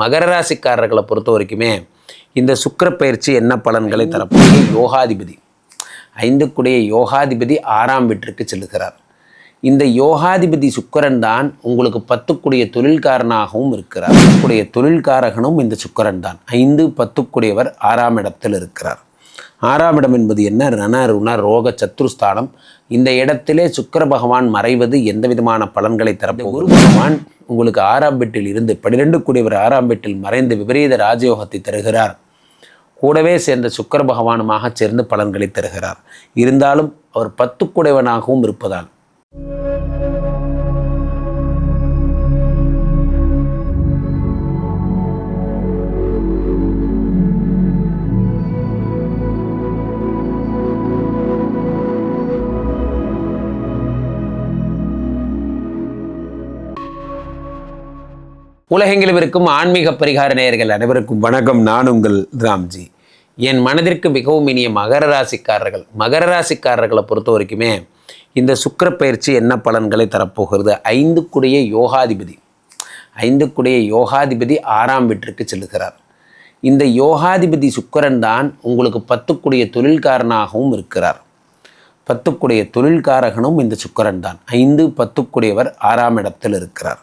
மகர ராசிக்காரர்களை பொறுத்த வரைக்குமே இந்த சுக்கிர பயிற்சி என்ன பலன்களை தரக்கூடிய யோகாதிபதி. ஐந்துக்குடைய யோகாதிபதி ஆறாம் வீட்டிற்கு செல்லுகிறார் இந்த யோகாதிபதி சுக்கரன் தான் உங்களுக்கு பத்துக்குடைய தொழில்காரனாகவும் இருக்கிறார். பத்துக்குடைய தொழில்காரகனும் இந்த சுக்கரன் தான். ஐந்து பத்துக்குடையவர் ஆறாம் இடத்தில் இருக்கிறார். ஆறாம் இடம் என்பது என்ன? ரண ருண ரோக சத்ருஸ்தானம். இந்த இடத்திலே சுக்கிர பகவான் மறைவது எந்த விதமான பலன்களை தரப்போ குரு பகவான் உங்களுக்கு ஆறாம் வீட்டில் இருந்து பன்னிரெண்டு கூடியவர் ஆறாம் வீட்டில் மறைந்து விபரீத ராஜயோகத்தை தருகிறார். கூடவே சேர்ந்த சுக்கிர பகவானுமாக சேர்ந்து பலன்களை தருகிறார். இருந்தாலும் அவர் பத்துக்குடையவனாகவும் இருப்பதால் உலகெங்கிலும் இருக்கும் ஆன்மீக பரிகார நேயர்கள் அனைவருக்கும் வணக்கம். நான் உங்கள் ராம்ஜி. என் மனதிற்கு மிகவும் இனிய மகர ராசிக்காரர்கள் மகர ராசிக்காரர்களை பொறுத்த வரைக்குமே இந்த சுக்கிர பயிற்சி என்ன பலன்களை தரப்போகிறது? ஐந்துக்குடைய யோகாதிபதி ஐந்துக்குடைய யோகாதிபதி ஆறாம் வீட்டிற்கு செல்லுகிறார் இந்த யோகாதிபதி சுக்கரன் தான் உங்களுக்கு பத்துக்குடைய தொழில்காரனாகவும் இருக்கிறார். பத்துக்குடைய தொழில்காரகனும் இந்த சுக்கரன் தான். ஐந்து பத்துக்குடையவர் ஆறாம் இடத்தில் இருக்கிறார்.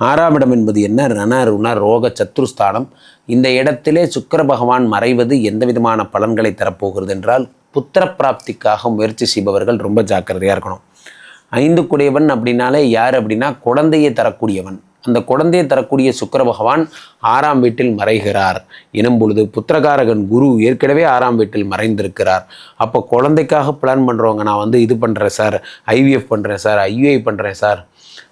ஆறாம் இடம் என்பது என்ன? ரண ருண ரோக சத்ருஸ்தானம். இந்த இடத்திலே சுக்கர பகவான் மறைவது எந்த விதமான பலன்களை தரப்போகிறது என்றால் புத்திர பிராப்திக்காக முயற்சி செய்பவர்கள் ரொம்ப ஜாக்கிரதையாக இருக்கணும். ஐந்து குடையவன் அப்படின்னாலே யார் அப்படின்னா குழந்தையை தரக்கூடியவன். அந்த குழந்தையை தரக்கூடிய சுக்கர பகவான் ஆறாம் வீட்டில் மறைகிறார். எனும் பொழுது புத்திரகாரகன் குரு ஏற்கனவே ஆறாம் வீட்டில் மறைந்திருக்கிறார். அப்போ குழந்தைக்காக பிளான் பண்ணுறவங்க நான் வந்து இது பண்ணுறேன் சார் ஐவிஎஃப் பண்ணுறேன் சார் ஐயுஐ பண்ணுறேன் சார்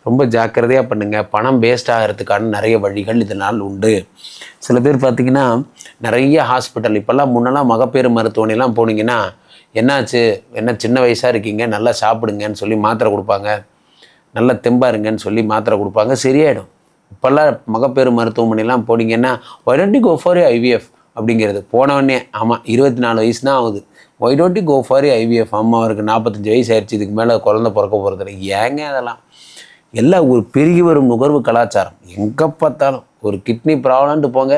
ரொம்ப ஜாக்கிரதையாக பண்ணுங்கள் பணம் வேஸ்ட் ஆகிறதுக்கான நிறைய வழிகள் இதனால் உண்டு. சில பேர் பார்த்திங்கன்னா நிறைய ஹாஸ்பிட்டல் இப்போல்லாம் முன்னெல்லாம் மகப்பேறு மருத்துவமனைலாம் போனீங்கன்னா என்னாச்சு? என்ன சின்ன வயசாக இருக்கீங்க? நல்லா சாப்பிடுங்கன்னு சொல்லி மாத்திரை கொடுப்பாங்க. நல்லா தெம்பாருங்கன்னு சொல்லி மாத்திரை கொடுப்பாங்க. சரியாயிடும். இப்போல்லாம் மகப்பேறு மருத்துவமனைலாம் போனீங்கன்னா why don't go for IVF அப்படிங்கிறது. போனவொடனே ஆமாம் இருபத்தி நாலு வயசு தான் ஆகுது ஒய்டோண்டி கோ ஃபார் ஐவிஎஃப் அம்மா அவருக்கு நாற்பத்தஞ்சு வயசு ஆயிடுச்சு. இதுக்கு மேலே குழந்த பிறக்க போகிறது ஏங்க அதெல்லாம்? எல்லாம் ஒரு பெருகி வரும் நுகர்வு கலாச்சாரம். எங்கே பார்த்தாலும் ஒரு கிட்னி ப்ராப்ளம்ட்டு போங்க.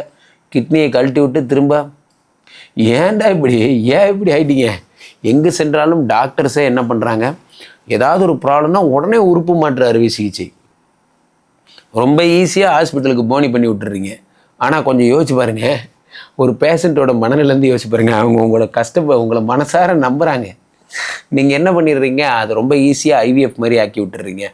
கிட்னியை கழட்டி விட்டு திரும்ப. ஏன்டா இப்படி? ஏன் இப்படி ஆயிட்டீங்க? எங்கே சென்றாலும் டாக்டர்ஸே என்ன பண்ணுறாங்க ஏதாவது ஒரு ப்ராப்ளம்னா உடனே உறுப்பு மாற்று அறுவை சிகிச்சை. ரொம்ப ஈஸியாக ஹாஸ்பிட்டலுக்கு போனி பண்ணி விட்டுறீங்க. ஆனால் கொஞ்சம் யோசிச்சு பாருங்கள் ஒரு பேஷண்ட்டோட மனநிலேருந்து யோசிச்சு பாருங்க. அவங்க உங்களை கஷ்டப்ப உங்களை மனசார நம்புகிறாங்க நீங்கள் என்ன பண்ணிடுறீங்க? அது ரொம்ப ஈஸியாக ஐவிஎஃப் மாதிரி ஆக்கி விட்டுறீங்க.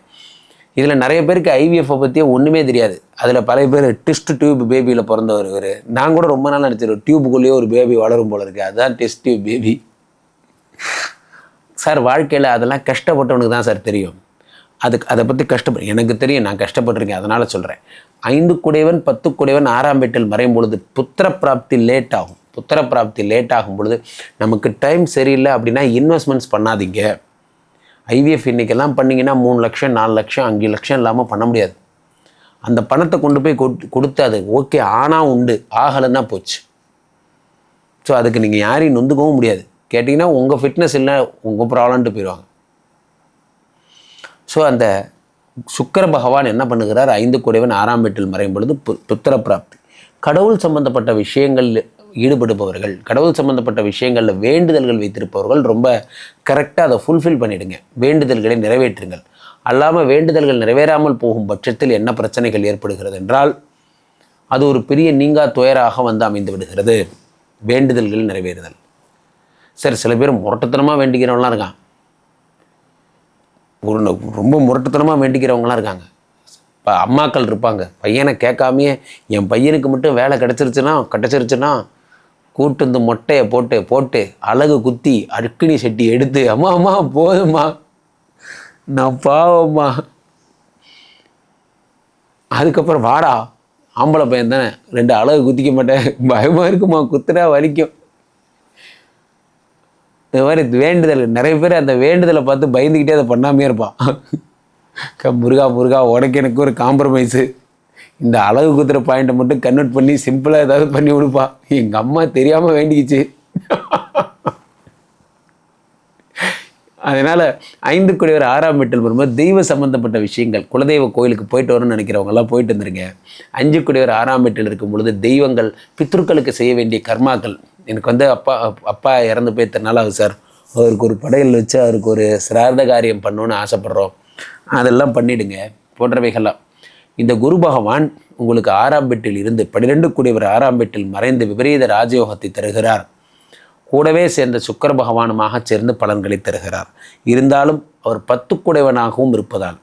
இதில் நிறைய பேருக்கு ஐவிஎஃப்பை பற்றியே ஒன்றுமே தெரியாது. அதில் பல பேர் டெஸ்ட் டியூப் பேபியில் பிறந்தவர் இவர். நான் கூட ரொம்ப நாள் நினச்சிருக்கேன் டியூபுக்குள்ளேயே ஒரு பேபி வளரும் போல இருக்குது அதுதான் டெஸ்ட் டியூப் பேபி சார் வாழ்க்கையில் அதெல்லாம் கஷ்டப்பட்டவனுக்கு தான் சார் தெரியும். அதுக்கு அதை பற்றி கஷ்டப்படு எனக்கு தெரியும் நான் கஷ்டப்பட்டிருக்கேன். அதனால் சொல்கிறேன் ஐந்து குடையவன் பத்து குடைவன் ஆறாம் வீட்டில் மறையும் பொழுது புத்திர பிராப்தி லேட் ஆகும். புத்திர பிராப்தி லேட் ஆகும் பொழுது நமக்கு டைம் சரியில்லை அப்படின்னா இன்வெஸ்ட்மெண்ட்ஸ் பண்ணாதீங்க. ஐவிஎஃப் இன்றைக்கெல்லாம் பண்ணிங்கன்னா மூணு லட்சம் நாலு லட்சம் அஞ்சு லட்சம் இல்லாமல் பண்ண முடியாது. அந்த பணத்தை கொண்டு போய் கொடு கொடுத்து அது ஓகே ஆனால் உண்டு ஆகலைன்னா போச்சு. ஸோ அதுக்கு நீங்கள் யாரையும் நொந்துக்கவும் முடியாது. கேட்டிங்கன்னா உங்கள் ஃபிட்னஸ் இல்லை உங்கள் ப்ராப்ளம்ட்டு போயிடுவாங்க ஸோ அந்த சுக்கிர பகவான் என்ன பண்ணுகிறார்? ஐந்து குறைவன் ஆறாம் வீட்டில் மறையும் பொழுது பு புத்திர பிராப்தி கடவுள் சம்பந்தப்பட்ட விஷயங்கள் ஈடுபடுபவர்கள் கடவுள் சம்பந்தப்பட்ட விஷயங்களில் வேண்டுதல்கள் வைத்திருப்பவர்கள் ரொம்ப கரெக்டாக அதை ஃபுல்ஃபில் பண்ணிவிடுங்க வேண்டுதல்களை நிறைவேற்றுங்கள். அல்லாமல் வேண்டுதல்கள் நிறைவேறாமல் போகும் பட்சத்தில் என்ன பிரச்சனைகள் ஏற்படுகிறது என்றால் அது ஒரு பெரிய நீங்கா துயராக வந்து அமைந்து விடுகிறது. வேண்டுதல்கள் நிறைவேறுதல். சரி சில பேர் முரட்டத்தனமாக வேண்டிக்கிறவங்களாம் இருக்கான் ஒரு ரொம்ப முரட்டுத்தனமாக வேண்டிக்கிறவங்களாம் இருக்காங்க. இப்போ அம்மாக்கள் இருப்பாங்க. பையனை கேட்காமையே என் பையனுக்கு மட்டும் வேலை கிடச்சிருச்சுன்னா கிடச்சிருச்சுன்னா கூட்டு வந்து மொட்டையை போட்டு போட்டு அழகு குத்தி அழுக்கினி செட்டி எடுத்து அம்மா அம்மா போதும்மா. நான் பாவம்மா. அதுக்கப்புறம் வாடா ஆம்பளை பையன் தானே. ரெண்டு அழகு குத்திக்க மாட்டேன். பயமாக இருக்குமா? குத்துனா வலிக்கும். இந்த மாதிரி வேண்டுதல் நிறைய பேர் அந்த வேண்டுதலை பார்த்து பயந்துக்கிட்டே அதை பண்ணாமே இருப்பான். முருகா முருகா உனக்கு எனக்கு ஒரு காம்ப்ரமைஸு இந்த அழகு குத்துற பாயிண்ட்டை மட்டும் கன்வெர்ட் பண்ணி சிம்பிளாக ஏதாவது பண்ணி கொடுப்பா எங்கள் அம்மா தெரியாமல் வேண்டிக்கிச்சு. அதனால் ஐந்து குடிவர் ஆறாம் வீட்டில் வரும்போது தெய்வ சம்பந்தப்பட்ட விஷயங்கள் குலதெய்வ கோயிலுக்கு போயிட்டு வரணும்னு நினைக்கிறவங்களாம் போயிட்டு வந்துருங்க. அஞ்சு குடிவர் ஆறாம் வீட்டில் இருக்கும் பொழுது தெய்வங்கள் பித்ருக்களுக்கு செய்ய வேண்டிய கர்மாக்கள். எனக்கு வந்து அப்பா அப்பா இறந்து போய் இத்தனை நாள் ஆகுது சார்? அவருக்கு ஒரு படையல் வச்சு அவருக்கு ஒரு சிரார்த்த காரியம் பண்ணணும்னு ஆசைப்பட்றோம். அதெல்லாம் பண்ணிடுங்க. போன்றவைகள்லாம். இந்த குரு பகவான் உங்களுக்கு ஆறாம் வீட்டில் இருந்து பன்னிரெண்டு கூடியவர் ஆறாம் வீட்டில் மறைந்து விபரீத ராஜயோகத்தை தருகிறார். கூடவே சேர்ந்த சுக்கர பகவானுமாக சேர்ந்து பலன்களை தருகிறார். இருந்தாலும் அவர் பத்து குடைவனாகவும் இருப்பதால்.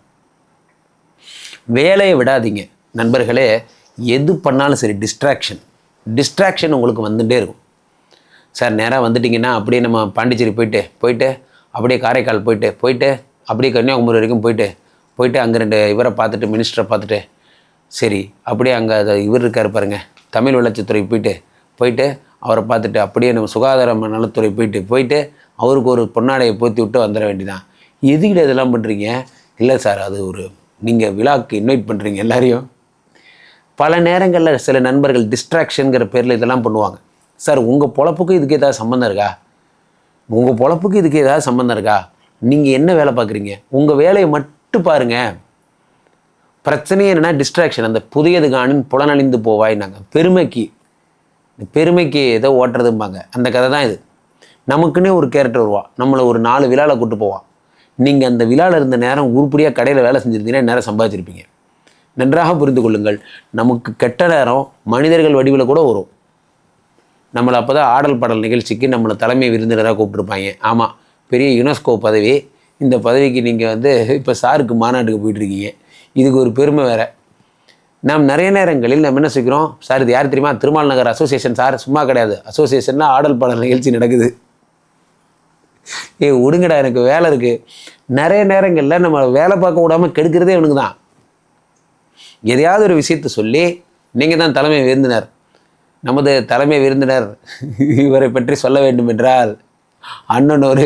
வேலையை விடாதீங்க. நண்பர்களே எது பண்ணாலும் சரி டிஸ்ட்ராக்ஷன் டிஸ்ட்ராக்ஷன் உங்களுக்கு வந்துட்டே இருக்கும். சார் நேராக வந்துட்டிங்கன்னா அப்படியே நம்ம பாண்டிச்சேரி போயிட்டு போயிட்டு அப்படியே காரைக்கால் போயிட்டு போயிட்டு அப்படியே கன்னியாகுமரி வரைக்கும் போயிட்டு போயிட்டு அங்கே ரெண்டு இவரை பார்த்துட்டு மினிஸ்டரை பார்த்துட்டு சரி அப்படியே அங்கே அதை இவர் இருக்கார் பாருங்க தமிழ் வளர்ச்சித்துறை போயிட்டு போயிட்டு அவரை பார்த்துட்டு அப்படியே நம்ம சுகாதார நலத்துறை போயிட்டு போயிட்டு அவருக்கு ஒரு பொன்னாடையை போற்றி விட்டு வந்துட வேண்டியதான் எதுக்கிட்ட இதெல்லாம் பண்ணுறீங்க இல்லை சார் அது ஒரு நீங்கள் விழாவுக்கு இன்வைட் பண்ணுறீங்க எல்லாரையும். பல நேரங்களில் சில நண்பர்கள் டிஸ்ட்ராக்ஷனுங்கிற பேரில் இதெல்லாம் பண்ணுவாங்க. சார் உங்கள் பொழப்புக்கும் இதுக்கு ஏதாவது சம்மந்தம் இருக்கா? உங்கள் பொழப்புக்கு இதுக்கு ஏதாவது சம்மந்தம் இருக்கா? நீங்கள் என்ன வேலை பார்க்குறீங்க? உங்கள் வேலையை மட்டும் பாருங்கள் பிரச்சனையே என்னென்னா டிஸ்ட்ராக்ஷன் அந்த புதியது காணும் புலனழிந்து போவாய் நாங்கள் பெருமைக்கு. இந்த பெருமைக்கு ஏதோ ஓட்டுறதும்பாங்க. அந்த கதை தான் இது. நமக்குன்னே ஒரு கேரக்டர் வருவா. நம்மளை ஒரு நாலு விழாவில் கூட்டு போவான் நீங்கள் அந்த விழாவில் இருந்த நேரம் உருப்படியாக கடையில் வேலை செஞ்சுருந்தீங்கன்னா நேரம் சம்பாதிச்சிருப்பீங்க. நன்றாக புரிந்து கொள்ளுங்கள். நமக்கு கெட்ட நேரம் மனிதர்கள் வடிவில் கூட வரும். நம்மளை அப்போ தான் ஆடல் பாடல் நிகழ்ச்சிக்கு நம்மளை தலைமை விருந்தினராக கூப்பிட்ருப்பாங்க ஆமாம் பெரிய யுனெஸ்கோ பதவி இந்த பதவிக்கு நீங்கள் வந்து இப்போ சாருக்கு மாநாட்டுக்கு போயிட்டுருக்கீங்க. இதுக்கு ஒரு பெருமை வேறு. நாம் நிறைய நேரங்களில் நம்ம என்ன செய்கிறோம்? சார் இது யார் தெரியுமா? திருமால் நகர் அசோசியேஷன் சார் சும்மா கிடையாது. அசோசியேஷன்னா ஆடல் பாடல் நிகழ்ச்சி நடக்குது. ஏ விடுங்கடா எனக்கு வேலை இருக்குது நிறைய நேரங்களில் நம்ம வேலை பார்க்க விடாமல் கெடுக்கிறதே இவனுக்கு தான். எதையாவது ஒரு விஷயத்தை சொல்லி நீங்கள் தான் தலைமை விருந்தினர் நமது தலைமை விருந்தினர் இவரை பற்றி சொல்ல வேண்டும் என்றால் அண்ணன் ஒரு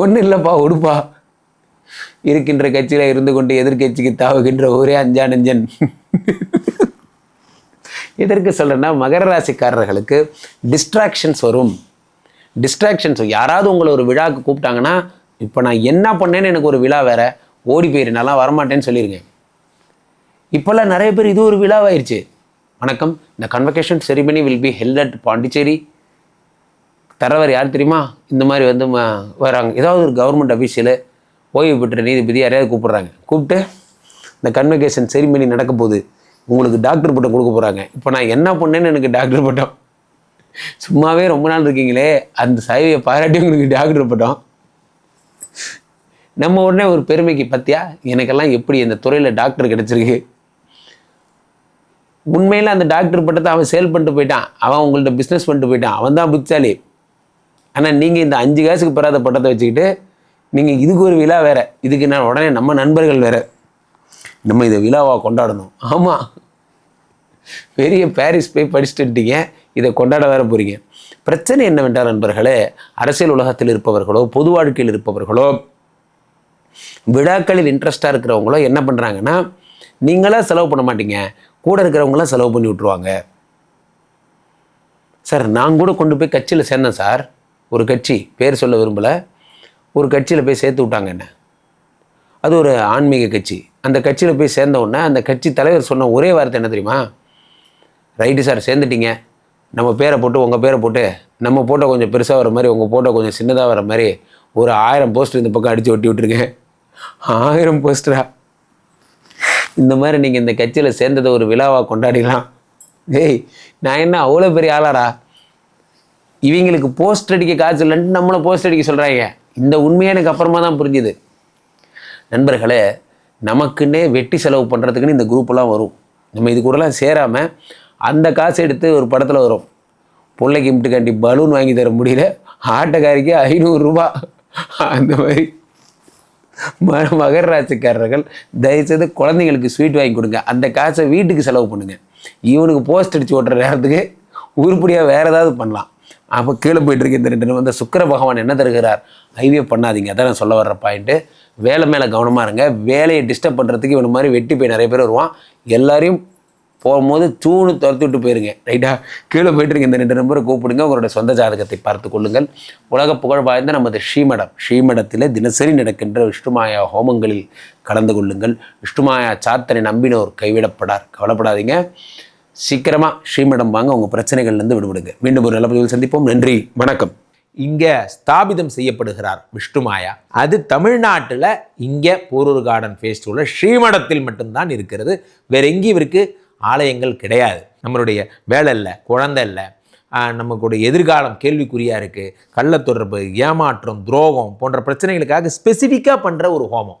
ஒன்றும் இல்லைப்பா உடுப்பா. இருக்கின்ற கட்சியில் இருந்து கொண்டு எதிர்க்கட்சிக்கு தாவுகின்ற ஒரே அஞ்சா நெஞ்சன் எதற்கு சொல்கிறேன்னா மகர ராசிக்காரர்களுக்கு டிஸ்ட்ராக்ஷன்ஸ் வரும். டிஸ்ட்ராக்ஷன்ஸ் யாராவது உங்களை ஒரு விழாவுக்கு கூப்பிட்டாங்கன்னா இப்போ நான் என்ன பண்ணேன்னு எனக்கு ஒரு விழா வேற ஓடி போயிரு நான்லாம் வரமாட்டேன்னு சொல்லியிருக்கேன் இப்போல்லாம் நிறைய பேர் இது ஒரு விழாவாயிருச்சு. வணக்கம் இந்த convocation ceremony will be held at Pondicherry தரவர் யார் தெரியுமா? இந்த மாதிரி வந்து ம- வராங்க. ஏதாவது ஒரு கவர்மெண்ட் அஃபீஷியலு ஓய்வு பெற்ற நீதிபதி யாரையாவது கூப்பிட்றாங்க. கூப்பிட்டு இந்த கன்வகேஷன் செரிமனி நடக்க போகுது. உங்களுக்கு டாக்டர் பட்டம் கொடுக்க போகிறாங்க இப்போ நான் என்ன பண்ணேன்னு எனக்கு டாக்டர் பட்டம். சும்மாவே ரொம்ப நாள் இருக்கீங்களே. அந்த சைவையை பாராட்டி உங்களுக்கு டாக்டர் பட்டம். நம்ம உடனே ஒரு பெருமைக்கு பத்தியா எனக்கெல்லாம் எப்படி இந்த துறையில் டாக்டர் கிடச்சிருக்கு? உண்மையில் அந்த டாக்டர் பட்டத்தை அவன் சேல் பண்ணிட்டு போயிட்டான். அவன் உங்கள்ட்ட பிஸ்னஸ் பண்ணிட்டு போயிட்டான். அவன் தான் புத்தாலி ஆனால் நீங்கள் இந்த அஞ்சு காசுக்கு பெறாத பட்டத்தை வச்சுக்கிட்டு நீங்கள் இதுக்கு ஒரு விழா வேறு. இதுக்கு நான் உடனே நம்ம நண்பர்கள் வேறு. நம்ம இதை விழாவாக கொண்டாடணும். ஆமாம் பெரிய பாரிஸ் போய் படிச்சுட்டுட்டீங்க இதை கொண்டாட வேற போகிறீங்க பிரச்சனை என்னவென்றால் நண்பர்களே அரசியல் உலகத்தில் இருப்பவர்களோ பொது வாழ்க்கையில் இருப்பவர்களோ விழாக்களில் இன்ட்ரெஸ்டாக இருக்கிறவங்களோ என்ன பண்ணுறாங்கன்னா நீங்களாம் செலவு பண்ண மாட்டீங்க. கூட இருக்கிறவங்களாம் செலவு பண்ணி விட்ருவாங்க சார் நான் கூட கொண்டு போய் கட்சியில் சேர்ந்தேன் சார். ஒரு கட்சி பேர் சொல்ல விரும்பலை. ஒரு கட்சியில் போய் சேர்த்து விட்டாங்க என்ன? அது ஒரு ஆன்மீக கட்சி. அந்த கட்சியில் போய் சேர்ந்த உடனே அந்த கட்சி தலைவர் சொன்ன ஒரே வார்த்தை என்ன தெரியுமா? ரைட்டு சார் சேர்ந்துட்டீங்க. நம்ம பேரை போட்டு உங்கள் பேரை போட்டு நம்ம போட்டோ கொஞ்சம் பெருசாக வர மாதிரி உங்கள் போட்டோ கொஞ்சம் சின்னதாக வர மாதிரி ஒரு ஆயிரம் போஸ்டர் இந்த பக்கம் அடித்து ஒட்டி விட்ருங்க ஆயிரம் போஸ்டரா? இந்த மாதிரி நீங்கள் இந்த கட்சியில் சேர்ந்ததை ஒரு விழாவாக கொண்டாடிக்கலாம் ஏய் நான் என்ன அவ்வளோ பெரிய ஆளாடா? இவங்களுக்கு போஸ்ட் அடிக்க காசு இல்லைன்ட்டு நம்மளை போஸ்ட் அடிக்க சொல்கிறாங்க இந்த உண்மையை எனக்கு அப்புறமா தான் புரிஞ்சுது. நண்பர்களே நமக்குன்னே வெட்டி செலவு பண்ணுறதுக்குன்னு இந்த குரூப்பெல்லாம் வரும். நம்ம இது கூடலாம் சேராமல் அந்த காசு எடுத்து ஒரு படத்தில் வரும். பிள்ளைக்கு இம்ட்டுக்காண்டி பலூன் வாங்கி தர முடியல. ஆட்டக்காரிக்கு ஐநூறுரூபா அந்த மாதிரி ம மகர ராசிக்காரர்கள் தயவுசெய்து குழந்தைங்களுக்கு ஸ்வீட் வாங்கி கொடுங்க. அந்த காசை வீட்டுக்கு செலவு பண்ணுங்கள் இவனுக்கு போஸ்ட் அடித்து ஓட்டுற நேரத்துக்கு உருப்படியாக வேறு ஏதாவது பண்ணலாம். அப்போ கீழே போயிட்டு இந்த ரெண்டு வந்து சுக்கர பகவான் என்ன தருகிறார்? ஹைவே பண்ணாதீங்க. அதான் நான் சொல்ல வர்ற பாயிண்ட்டு வேலை மேலே கவனமாக இருங்க. வேலையை டிஸ்டர்ப் பண்ணுறதுக்கு இவன் மாதிரி வெட்டி போய் நிறைய பேர் வருவான். எல்லாரையும் போகும்போது தூணு துரத்து விட்டு போயிருங்க. ரைட்டா கீழே போயிட்டு இருக்க இந்த ரெண்டு நம்பரை கூப்பிடுங்க. உங்களுடைய சொந்த ஜாதகத்தை பார்த்து கொள்ளுங்கள். உலக புகழ் வாய்ந்த நமது ஸ்ரீமடம். ஸ்ரீமடத்தில் தினசரி நடக்கின்ற விஷ்ணுமாயா ஹோமங்களில் கலந்து கொள்ளுங்கள். விஷ்ணுமாயா சாத்தனை நம்பினோர் கைவிடப்படார். கவலைப்படாதீங்க. சீக்கிரமாக ஸ்ரீமடம் வாங்க உங்கள் பிரச்சனைகள்லேருந்து விடுபடுங்க. மீண்டும் ஒரு நல்ல பதிவில் சந்திப்போம். நன்றி வணக்கம். இங்கே ஸ்தாபிதம் செய்யப்படுகிறார் விஷ்ணுமாயா அது தமிழ்நாட்டில் இங்கே போரூர் கார்டன் ஃபேஸ்டிவலில் ஸ்ரீமடத்தில் மட்டும்தான் இருக்கிறது. வேற எங்கேயும் இவருக்கு ஆலயங்கள் கிடையாது. நம்மளுடைய வேலை இல்லை குழந்தை இல்லை. நமக்குடைய எதிர்காலம் கேள்விக்குறியாக இருக்குது கள்ளத்தொடர்பு ஏமாற்றம் துரோகம் போன்ற பிரச்சனைகளுக்காக ஸ்பெசிஃபிக்காக பண்ணுற ஒரு ஹோமம்.